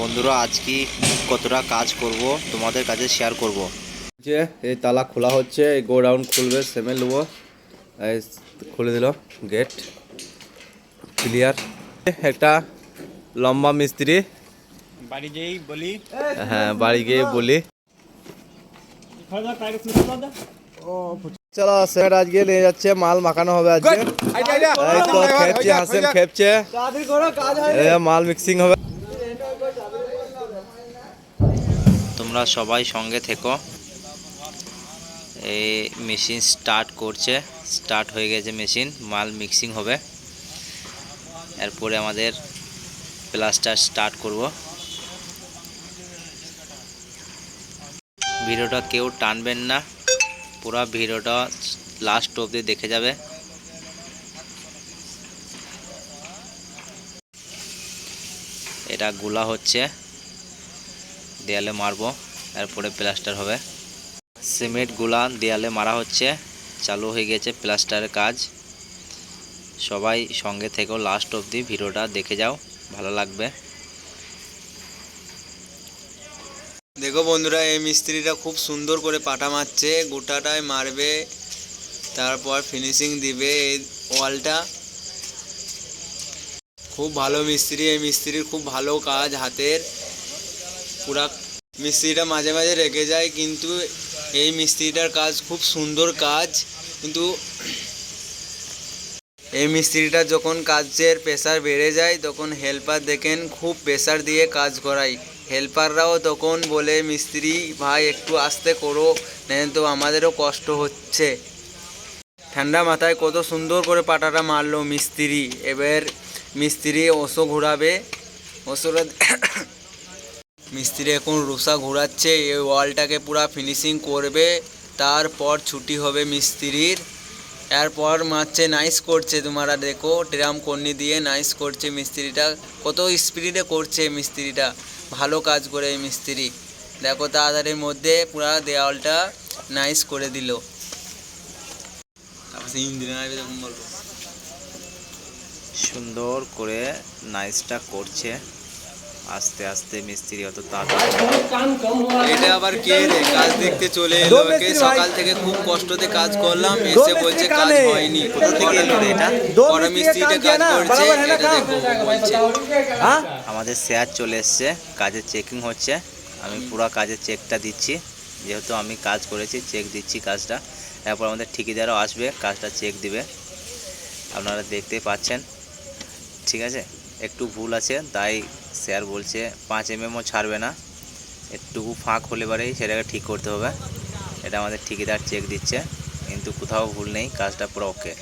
বন্ধুরা আজকে কতটা কাজ করব তোমাদের কাছে শেয়ার করব? যে এই তালা খোলা হচ্ছে এই গোডাউন খুলবে সেমেল নেব খুলে দিল গেট ক্লিয়ার একটা লম্বা মিস্ত্রি। বাড়ি যেই বলি। হ্যাঁ বাড়ি গিয়ে বলি। চলো স্যার আজকে নিয়ে যাচ্ছে মাল মাখানো হবে আজকে। খেপছে হাসেন খেপছে। মাল মিক্সিং হবে। তোমরা সবাই সঙ্গে থেকো। এই মেশিন স্টার্ট করছে। স্টার্ট হয়ে গেছে মেশিন মাল মিক্সিং হবে। এরপরে আমাদের প্লাস্টার স্টার্ট করব। ভিডিওটা কেউ টানবেন না। পুরো ভিডিওটা লাস্ট অবধি দেখে যাবে। এটা গুলা হচ্ছে। দেয়ালে মারবো, এরপরে প্লাস্টার হবে। সিমেন্টগুলা দেয়ালে মারা হচ্ছে, চালু হয়ে গেছে প্লাস্টারের কাজ। সবাই সঙ্গে থেকেও লাস্ট অবধি ভিডিওটা দেখে যাও, ভালো লাগবে। দেখো বন্ধুরা, এই মিস্ত্রিটা খুব সুন্দর করে পাটা মারছে, গোটাটায় মারবে, তারপর ফিনিশিং দিবে, এই ওয়ালটা। খুব ভালো মিস্ত্রি, এই মিস্ত্রির খুব ভালো কাজ হাতের। পুরা মিস্ত্রিটা মাঝে মাঝে রেগে যায়, কিন্তু এই মিস্ত্রিটার কাজ খুব সুন্দর কাজ। কিন্তু এই মিস্ত্রিটা যখন কাজের প্রেশার বেড়ে যায়, তখন হেল্পার দেখেন খুব প্রেশার দিয়ে কাজ করায়। হেল্পাররাও তখন বলে, মিস্ত্রি, ভাই, একটু আস্তে করো, নেন তো আমাদেরও কষ্ট হচ্ছে। ঠান্ডা মাথায় কত সুন্দর করে পাটাটা মারলো মিস্ত্রি। এবার মিস্ত্রি ওসো ঘোরাবে। ওসোটা মিস্ত্রি এখন রুষা ঘোরাচ্ছে, এই ওয়ালটাকে পুরা ফিনিশিং করবে, তারপর ছুটি হবে মিস্ত্রির। এরপর মারছে নাইস করছে তোমরা দেখো, ট্রাম কর্নি দিয়ে নাইস করছে মিস্ত্রিটা। কত স্পিডে করছে মিস্ত্রিটা, ভালো কাজ করে এই মিস্ত্রি। দেখো তাড়াতাড়ির মধ্যে পুরা দেওয়ালটা নাইস করে দিল। সুন্দর করে নাইসটা করছে। আস্তে আস্তে মিস্ত্রি অত তাড়াতাড়ি এটা আবার কে রে? কাজ দেখতে চলে এলো কে সকাল থেকে খুব কষ্টতে কাজ করলাম এসে বলছে কাজ হয়নি। কোথা থেকে এলো রে এটা? বড় মিস্ত্রিটা কাজ করছে এটা বলছে আমাদের শেয়ার চলে এসছে। কাজের চেকিং হচ্ছে। আমি পুরো কাজের চেকটা দিচ্ছি। যেহেতু আমি কাজ করেছি চেক দিচ্ছি কাজটা। এরপর আমাদের ঠিকাদারও আসবে কাজটা চেক দিবে। আপনারা দেখতেই পাচ্ছেন ঠিক আছে? একটু ভুল আছে তাই স্যার বলছে, পাঁচ এমএমও ছাড়বে না। একটুকু ফাঁক হলে পরেই সেটাকে ঠিক করতে হবে। এটা আমাদের ঠিকাদার চেক দিচ্ছে। কিন্তু কোথাও ভুল নেই, কাজটা পুরো ওকে